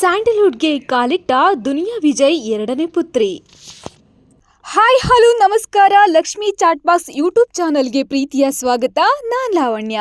ಸ್ಯಾಂಡಲ್ವುಡ್ಗೆ ಕಾಲಿಟ್ಟ ದುನಿಯಾ ವಿಜಯ್ ಎರಡನೇ ಪುತ್ರಿ. ಹಾಯ್, ಹಲೋ, ನಮಸ್ಕಾರ. ಲಕ್ಷ್ಮಿ ಚಾಟ್ ಬಾಕ್ಸ್ ಯೂಟ್ಯೂಬ್ ಚಾನಲ್ಗೆ ಪ್ರೀತಿಯ ಸ್ವಾಗತ. ನಾನ್ ಲಾವಣ್ಯ.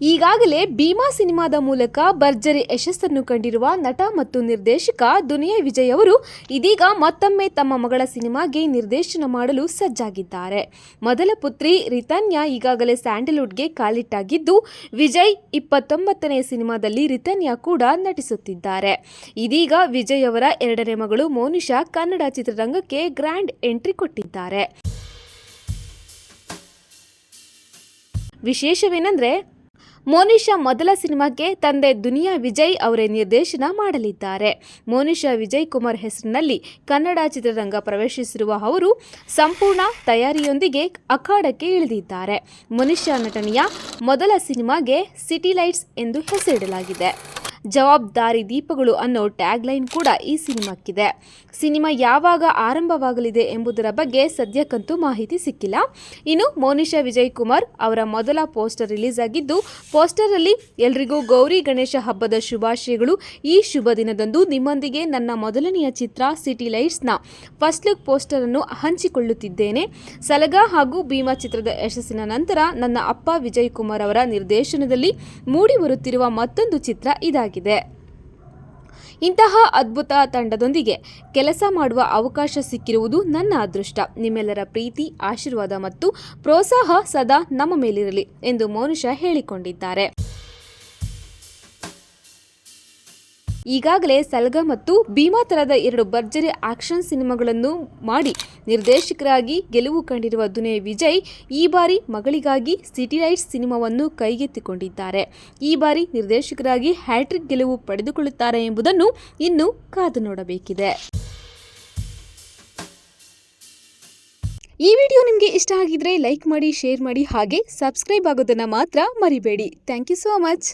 ಈಗಾಗಲೇ ಭೀಮಾ ಸಿನಿಮಾದ ಮೂಲಕ ಭರ್ಜರಿ ಯಶಸ್ಸನ್ನು ಕಂಡಿರುವ ನಟ ಮತ್ತು ನಿರ್ದೇಶಕ ದುನಿಯಾ ವಿಜಯ್ ಅವರು ಇದೀಗ ಮತ್ತೊಮ್ಮೆ ತಮ್ಮ ಮಗಳ ಸಿನಿಮಾಗೆ ನಿರ್ದೇಶನ ಮಾಡಲು ಸಜ್ಜಾಗಿದ್ದಾರೆ. ಮೊದಲ ಪುತ್ರಿ ರಿತನ್ಯಾ ಈಗಾಗಲೇ ಸ್ಯಾಂಡಲ್ವುಡ್ಗೆ ಕಾಲಿಟ್ಟಾಗಿದ್ದು, ವಿಜಯ್ ಇಪ್ಪತ್ತೊಂಬತ್ತನೇ ಸಿನಿಮಾದಲ್ಲಿ ರಿತನ್ಯಾ ಕೂಡ ನಟಿಸುತ್ತಿದ್ದಾರೆ. ಇದೀಗ ವಿಜಯ್ ಅವರ ಎರಡನೇ ಮಗಳು ಮೋನಿಷಾ ಕನ್ನಡ ಚಿತ್ರರಂಗಕ್ಕೆ ಗ್ರ್ಯಾಂಡ್ ಎಂಟ್ರಿ ಕೊಟ್ಟಿದ್ದಾರೆ. ವಿಶೇಷವೇನೆಂದರೆ ಮೋನಿಶಾ ಮೊದಲ ಸಿನಿಮಾಕ್ಕೆ ತಂದೆ ದುನಿಯಾ ವಿಜಯ್ ಅವರೇ ನಿರ್ದೇಶನ ಮಾಡಲಿದ್ದಾರೆ. ಮೋನಿಶಾ ವಿಜಯ್ ಕುಮಾರ್ ಹೆಸರಿನಲ್ಲಿ ಕನ್ನಡ ಚಿತ್ರರಂಗ ಪ್ರವೇಶಿಸಿರುವ ಅವರು ಸಂಪೂರ್ಣ ತಯಾರಿಯೊಂದಿಗೆ ಅಖಾಡಕ್ಕೆ ಇಳಿದಿದ್ದಾರೆ. ಮೋನಿಶಾ ನಟನೆಯ ಮೊದಲ ಸಿನಿಮಾಗೆ ಸಿಟಿ ಲೈಟ್ಸ್ ಎಂದು ಹೆಸರಿಡಲಾಗಿದೆ. ಜವಾಬ್ದಾರಿ ದೀಪಗಳು ಅನ್ನೋ ಟ್ಯಾಗ್ಲೈನ್ ಕೂಡ ಈ ಸಿನಿಮಾಕ್ಕಿದೆ. ಸಿನಿಮಾ ಯಾವಾಗ ಆರಂಭವಾಗಲಿದೆ ಎಂಬುದರ ಬಗ್ಗೆ ಸದ್ಯಕ್ಕಂತೂ ಮಾಹಿತಿ ಸಿಕ್ಕಿಲ್ಲ. ಇನ್ನು ಮೋನಿಶಾ ವಿಜಯ್ ಕುಮಾರ್ ಅವರ ಮೊದಲ ಪೋಸ್ಟರ್ ರಿಲೀಸ್ ಆಗಿದ್ದು ಪೋಸ್ಟರಲ್ಲಿ ಎಲ್ರಿಗೂ ಗೌರಿ ಗಣೇಶ ಹಬ್ಬದ ಶುಭಾಶಯಗಳು. ಈ ಶುಭ ದಿನದಂದು ನಿಮ್ಮೊಂದಿಗೆ ನನ್ನ ಮೊದಲನೆಯ ಚಿತ್ರ ಸಿಟಿ ಲೈಟ್ಸ್ನ ಫಸ್ಟ್ ಲುಕ್ ಪೋಸ್ಟರ್ ಅನ್ನು ಹಂಚಿಕೊಳ್ಳುತ್ತಿದ್ದೇನೆ. ಸಲಗ ಹಾಗೂ ಭೀಮಾ ಚಿತ್ರದ ಯಶಸ್ಸಿನ ನಂತರ ನನ್ನ ಅಪ್ಪ ವಿಜಯ್ ಕುಮಾರ್ ಅವರ ನಿರ್ದೇಶನದಲ್ಲಿ ಮೂಡಿ ಬರುತ್ತಿರುವ ಮತ್ತೊಂದು ಚಿತ್ರ ಇದಾಗಿದೆ. ಇಂತಹ ಅದ್ಭುತ ತಂಡದೊಂದಿಗೆ ಕೆಲಸ ಮಾಡುವ ಅವಕಾಶ ಸಿಕ್ಕಿರುವುದು ನನ್ನ ಅದೃಷ್ಟ. ನಿಮ್ಮೆಲ್ಲರ ಪ್ರೀತಿ, ಆಶೀರ್ವಾದ ಮತ್ತು ಪ್ರೋತ್ಸಾಹ ಸದಾ ನಮ್ಮ ಮೇಲಿರಲಿ ಎಂದು ಮೋನುಷ ಹೇಳಿಕೊಂಡಿದ್ದಾರೆ. ಈಗಾಗಲೇ ಸಲ್ಗ ಮತ್ತು ಭೀಮಾ ತರದ ಎರಡು ಭರ್ಜರಿ ಆಕ್ಷನ್ ಸಿನಿಮಾಗಳನ್ನು ಮಾಡಿ ನಿರ್ದೇಶಕರಾಗಿ ಗೆಲುವು ಕಂಡಿರುವ ದುನೇ ವಿಜಯ್ ಈ ಬಾರಿ ಮಗಳಿಗಾಗಿ ಸಿಟಿ ಲೈಟ್ಸ್ ಸಿನಿಮಾವನ್ನು ಕೈಗೆತ್ತಿಕೊಂಡಿದ್ದಾರೆ. ಈ ಬಾರಿ ನಿರ್ದೇಶಕರಾಗಿ ಹ್ಯಾಟ್ರಿಕ್ ಗೆಲುವು ಪಡೆದುಕೊಳ್ಳುತ್ತಾರೆ ಎಂಬುದನ್ನು ಇನ್ನು ಕಾದು ನೋಡಬೇಕಿದೆ. ಈ ವಿಡಿಯೋ ನಿಮಗೆ ಇಷ್ಟ ಆಗಿದ್ರೆ ಲೈಕ್ ಮಾಡಿ, ಶೇರ್ ಮಾಡಿ ಹಾಗೆ ಸಬ್ಸ್ಕ್ರೈಬ್ ಆಗೋದನ್ನು ಮಾತ್ರ ಮರಿಬೇಡಿ. Thank you so much.